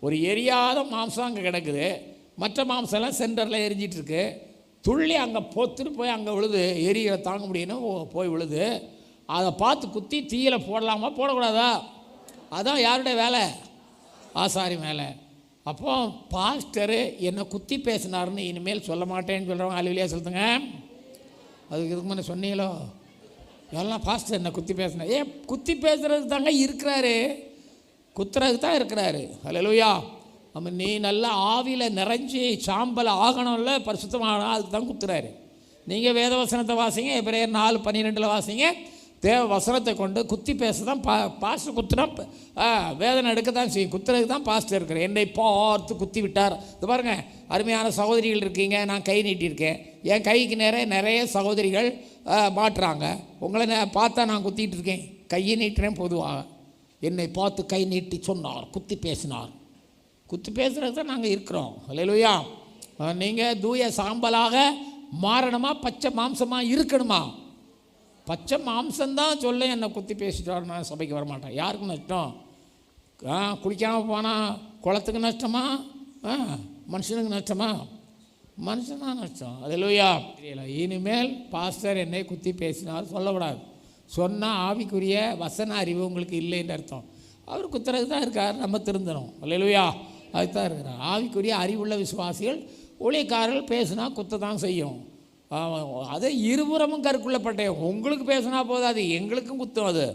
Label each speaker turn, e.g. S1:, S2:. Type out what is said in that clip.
S1: ஒரு எரியாத மாம்சம் அங்கே கிடக்குது. மற்ற மாம்சம்லாம் சென்டரில் எரிஞ்சிட்ருக்கு. துள்ளி அங்கே பொத்துட்டு போய் அங்கே விழுது. எரியை தாங்க முடியும்னு ஓ- போய் விழுது. அதை பார்த்து குத்தி தீயில போடலாமா? போடக்கூடாதா? அதான் யாருடைய வேலை? ஆசாரி மேலே. அப்போ பாஸ்டரு என்னை குத்தி பேசினார்னு இனிமேல் சொல்ல மாட்டேன்னு சொல்கிறவங்க அலுவலியாக சொல்லுங்க அதுக்கு இதுக்கு முன்னே சொன்னீங்களோ? எல்லாம் பாஸ்டர் என்ன குத்தி பேசினேன் ஏ குத்தி பேசுகிறது தாங்க இருக்கிறாரு. குத்துறதுக்கு தான் இருக்கிறாரு. ஹalleluya. நம்ம நீ நல்லா ஆவியில் நிறைஞ்சி சாம்பல் ஆகணும்ல பரிசுத்தமாகணும் அதுக்கு தான் குத்துறாரு. நீங்கள் வேத வசனத்தை வாசிங்க எபிரேயர் நாலு பன்னிரெண்டில் வாசிங்க. தேவ வசனத்தை கொண்டு குத்தி பேச தான் பா பாஸ்டர் குத்துனா வேதனை எடுக்க தான் செய்யும். குத்துறதுக்கு தான் பாஸ்டர் இருக்கிறேன் என்னை பார்த்து குத்தி விட்டார். இது பாருங்கள் அருமையான சகோதரிகள் இருக்கீங்க நான் கை நீட்டியிருக்கேன். என் கைக்கு நிறைய நிறைய சகோதரிகள் மாட்டுறாங்க. உங்களை பார்த்தா நான் குத்திட்டு இருக்கேன். கையை நீட்டுறேன் பொதுவாக. என்னை பார்த்து கை நீட்டி சொன்னார் குத்தி பேசினார். குத்தி பேசுகிறது தான் நாங்கள் இருக்கிறோம். இல்லையா நீங்கள் தூய சாம்பலாக மாறணுமா பச்சை மாம்சமாக இருக்கணுமா? பச்சை மாம்சம்தான் சொல்ல என்னை குத்தி பேசிட்டார் நான் சபைக்கு வரமாட்டேன். யாருக்கு நஷ்டம்? ஆ குளிக்காமல் போனால் குளத்துக்கு நஷ்டமா? ஆ மனுஷனுக்கு நஷ்டமா? மனுஷன் தான் நஷ்டம். அதுலையா தெரியல இனிமேல் பாஸ்டர் என்னை குத்தி பேசினார் சொல்லக்கூடாது. சொன்னால் ஆவிக்குரிய வசன அறிவு உங்களுக்கு இல்லைன்னு அர்த்தம். அவர் குத்துறது தான் இருக்கார் நம்ம திருந்தணும். இல்லையா அதுதான் இருக்கிறார் ஆவிக்குரிய அறிவுள்ள விசுவாசிகள் ஊழியக்காரர்கள் பேசுனா குத்த தான் செய்யும். அதை அது இருபுறமும் கருக்குள்ள பட்டயம் உங்களுக்கு பேசினா போதாது எங்களுக்கும் குத்தம் அது.